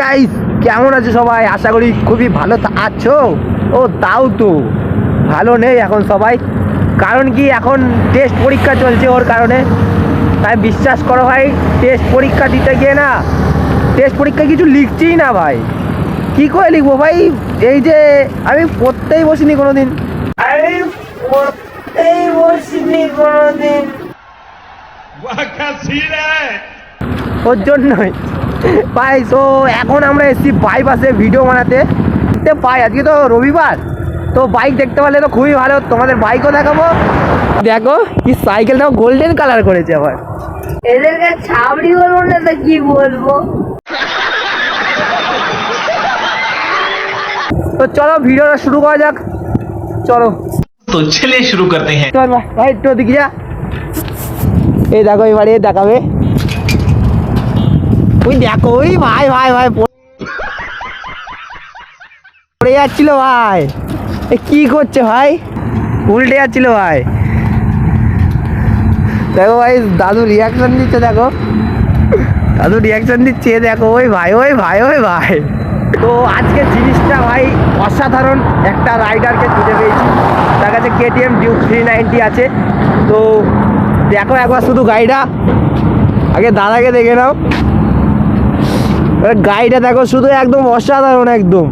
Guys কেমন আছে সবাই? আশা করি খুবই ভালো আছো। ও তাও তো। ভালো নেই এখন সবাই। কারণ কি এখন টেস্ট পরীক্ষা চলছে ওর কারণে। তাই বিশ্বাস করো ভাই টেস্ট পরীক্ষা দিতে গিয়ে না টেস্ট পরীক্ষা কিছু লিখছিই না ভাই। কি করে লিখব ভাই? এই যে আমি পড়তেই বসিনি কোনো দিন পড়তেই বসিনি কোনো দিন ওর জন্যই। ভাই তো এখন আমরা এসছি আছে ভিডিও বানাতে। দেখতে পাই আজকে তো রবিবার। তো বাইক দেখতে পারলে তো খুবই ভালো। তোমাদের বাইকও দেখাবো। দেখো কি সাইকেলটাও গোল্ডেন কালার করেছে আবার। এদেরকে ছাবড়ি বলব না তো কি বলব? তো চলো ভিডিওটা শুরু করা যাক। চলো। তো ছেলে শুরু করতে হ্যাঁ চল ভাই একটু দেখি যা। এই দেখো এবারে দেখাবে। ওই দেখো, ওই ভাই ভাই ভাই, পড়ে- যাচ্ছিল ভাই। এ কি করছে ভাই? উল্টে যাচ্ছিল ভাই। দেখো ভাই, দাদু রিয়াকশন দিচ্ছে, দেখো। দাদু রিয়াকশন দিচ্ছে, দেখো, ওই ভাই ওই ভাই ওই ভাই। তো আজকে জিনিসটা ভাই অসাধারণ, একটা রাইডারকে খুঁজে পেয়েছি। তার কাছে কেটিএম ডিউ থ্রি নাইনটি আছে। তো দেখো একবার শুধু গাড়িটা। আগে দাদাকে দেখে নাও। গাড়িটা দেখো, শুধু একদম অসাধারণ একদম।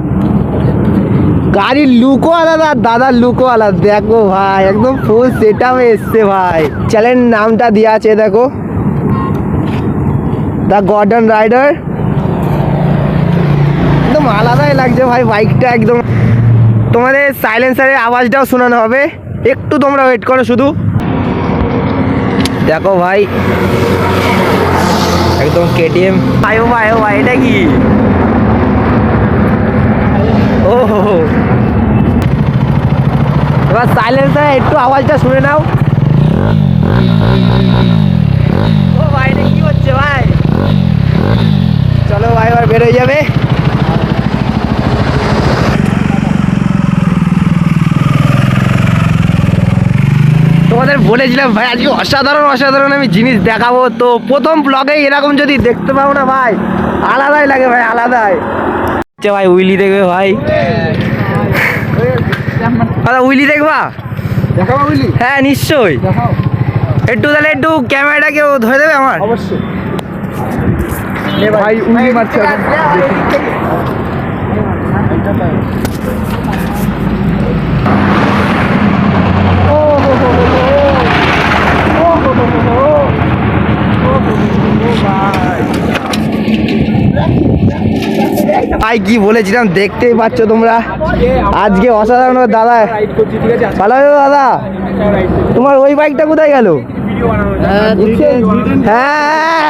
গাড়ির লুকও আলাদা দাদার লুকও আলাদা। দেখো ভাই, একদম ফুল সেট আপ এসছে ভাই। চ্যানেল নামটা দেওয়া আছে, দেখো। দ্য গর্ডন রাইডার একদম আলাদাই লাগছে ভাই বাইকটা একদম। তোমাদের সাইলেন্সারের আওয়াজটাও শোনানো হবে। একটু তোমরা ওয়েট করো শুধু। দেখো ভাই। একদম কেটিএম ভাই ও ভাই এটা কি? ও। এবার সাইলেন্সারে একটু আওয়াজটা শুনে নাও। ও ভাই এটা কি হচ্ছে ভাই? চলো ভাই, এবার বেরোয় যাবে। তোমাদের বলেছিলাম ভাই আজকে অসাধারণ অসাধারণ আমি জিনিস দেখাবো। তো প্রথম ব্লগে এরকম যদি দেখতে পাবো না ভাই আলাদাই লাগে ভাই আলাদাই। আচ্ছা ভাই উইলি দেখবে ভাই। দাদা উইলি দেখবা? দেখাবো হ্যাঁ নিশ্চয়ই। একটু তাহলে একটু ক্যামেরাটা কেউ ধরে দেবে আমার? অবশ্যই। ভাই উইলি মারছে। ভাই, কি বলেছিলাম, দেখতেই পাচ্ছ তোমরা। আজকে অসাধারণ দাদা। ভালো দাদা? তোমার ওই বাইকটা কোথায় গেল? হ্যাঁ।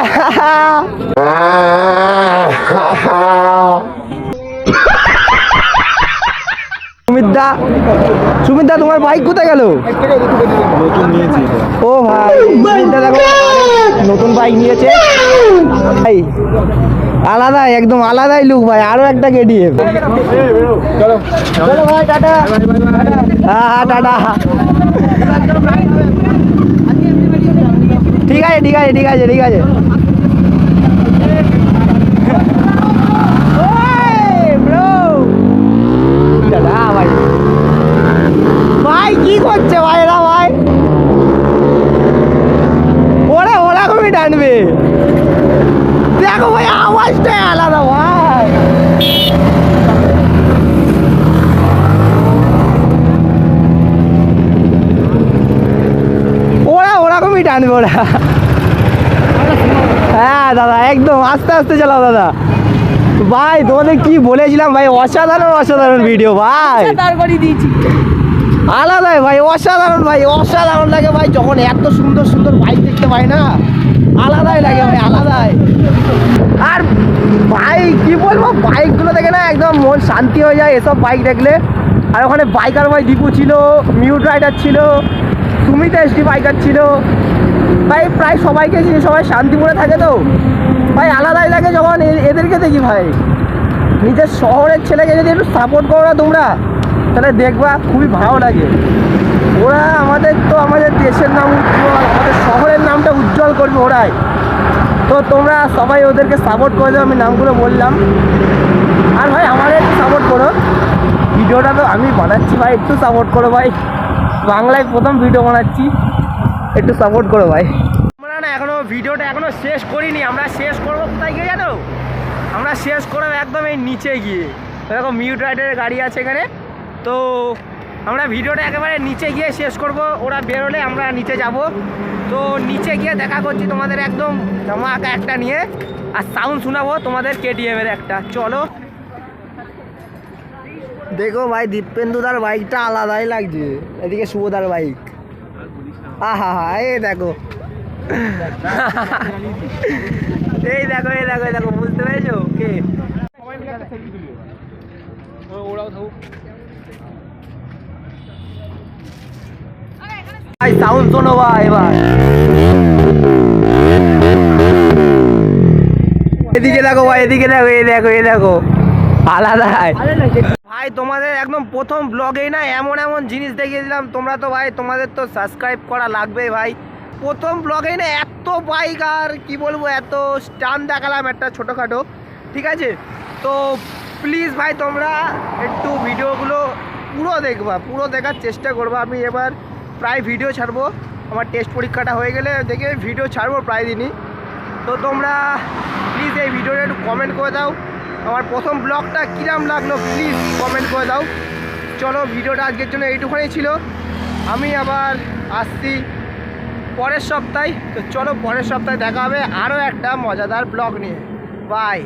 সুমিতদা সুমিতদা, তোমার বাইক কোথায় গেল? ও ভাই, সুমিতদা নতুন বাইক নিয়েছে। ভাই, আলাদাই, একদম আলাদাই লুক ভাই, আরও একটা কেডিএম চলো চলো ভাই, টাটা। হ্যাঁ হ্যাঁ টাটা। ঠিক আছে ঠিক আছে ঠিক আছে ঠিক আছে ওই, bro! টাটা ভাই ভাই কি করছে ভাই এরা ভাই? ওরা ওরকমই টানবে। দেখো ভাই আওয়াজটাই আলাদা ভাই। ওরা ওরকমই টানবে, ওরা। হ্যাঁ দাদা, একদম আস্তে আস্তে চালাও, দাদা। ভাই, তোমাদের কি বলেছিলাম, ভাই? অসাধারণ অসাধারণ ভিডিও ভাই। দিয়েছি। আলাদাই ভাই, অসাধারণ ভাই, অসাধারণ লাগে ভাই, যখন এত সুন্দর সুন্দর বাইক দেখতে পাই না, আলাদাই লাগে ভাই, আলাদাই। আর ভাই, কি বলব বাইকগুলো দেখে না একদম মন শান্তি হয়ে যায়, এসব বাইক দেখলে। আর ওখানে বাইকার ভাই দীপু ছিল মিউট রাইডার ছিল, সুমিত এসডি বাইকার ছিল। ভাই, প্রায় সবাইকে সবাই শান্তিপুরে থাকে তো। ভাই, আলাদাই লাগে যখন এদেরকে দেখি ভাই। নিজের শহরের ছেলেকে যদি একটু সাপোর্ট করো না তোমরা তাহলে দেখবা খুবই ভালো লাগে। ওরা আমাদের তো আমাদের দেশের নাম উজ্জ্বল, আমাদের শহরের নামটা উজ্জ্বল করবে ওরাই। তো তোমরা সবাই ওদেরকে সাপোর্ট করে দেবো আমি নামগুলো বললাম। আর ভাই, আমাদের একটু সাপোর্ট করো। ভিডিওটা তো আমি বানাচ্ছি ভাই, একটু সাপোর্ট করো ভাই। বাংলায় প্রথম ভিডিও বানাচ্ছি। একটু সাপোর্ট করো ভাই। আমরা না এখনও ভিডিওটা এখনও শেষ করিনি, আমরা শেষ করব কোথায় গিয়ে জানো? আমরা শেষ করব একদম এই নিচে গিয়ে। দেখো মিউট রাইডারের গাড়ি আছে এখানে। তো আমরা ভিডিওটা একেবারে নিচে গিয়ে শেষ করব। ওরা বেরোলে আমরা নিচে যাব। তো নিচে গিয়ে দেখা করছি তোমাদের একদম ধামাকা একটা নিয়ে। আর সাউন্ড শোনাবো তোমাদের কেটিএমের একটা। চলো। দেখো ভাই দীপেন্দুদার বাইকটা আলাদাই লাগছে। এদিকে শুভদার বাইক আহা হা এই দেখো। এই দেখো এই দেখো এই দেখো বুঝতে পেরেছ? কে? সবাই মিলে একটা সেলফি তুলি ওরাও থাকুক। সাউন্ড শোনো ভাই এবার। এদিকে দেখো ভাই, এদিকে দেখো এই দেখো এই দেখো। আলাদা ভাই, তোমাদের একদম প্রথম ব্লগেই না, এমন এমন জিনিস দেখিয়ে দিলাম তোমরা তো ভাই, তোমাদের তো সাবস্ক্রাইব করা লাগবেই ভাই। প্রথম ব্লগেই না, এত বাইক আর কি বলব, এত স্টান দেখালাম একটা ছোটোখাটো, ঠিক আছে? তো প্লিজ ভাই, তোমরা একটু ভিডিওগুলো পুরো দেখবা, পুরো দেখার চেষ্টা করবা। আমি এবার প্রায় ভিডিও ছাড়বো। আমার টেস্ট পরীক্ষাটা হয়ে গেলে দেখে ভিডিও ছাড়বো প্রায় দিনই। তো তোমরা প্লিজ এই ভিডিওটা একটু কমেন্ট করে দাও। আমার প্রথম ব্লগটা কিরাম লাগল প্লিজ কমেন্ট করে দাও। চলো ভিডিওটা আজকের জন্য এইটুখানি ছিল। আমি আবার আসছি পরের সপ্তাহে। তো চলো পরের সপ্তাহে দেখা হবে আরও একটা মজাদার ব্লগ নিয়ে। বাই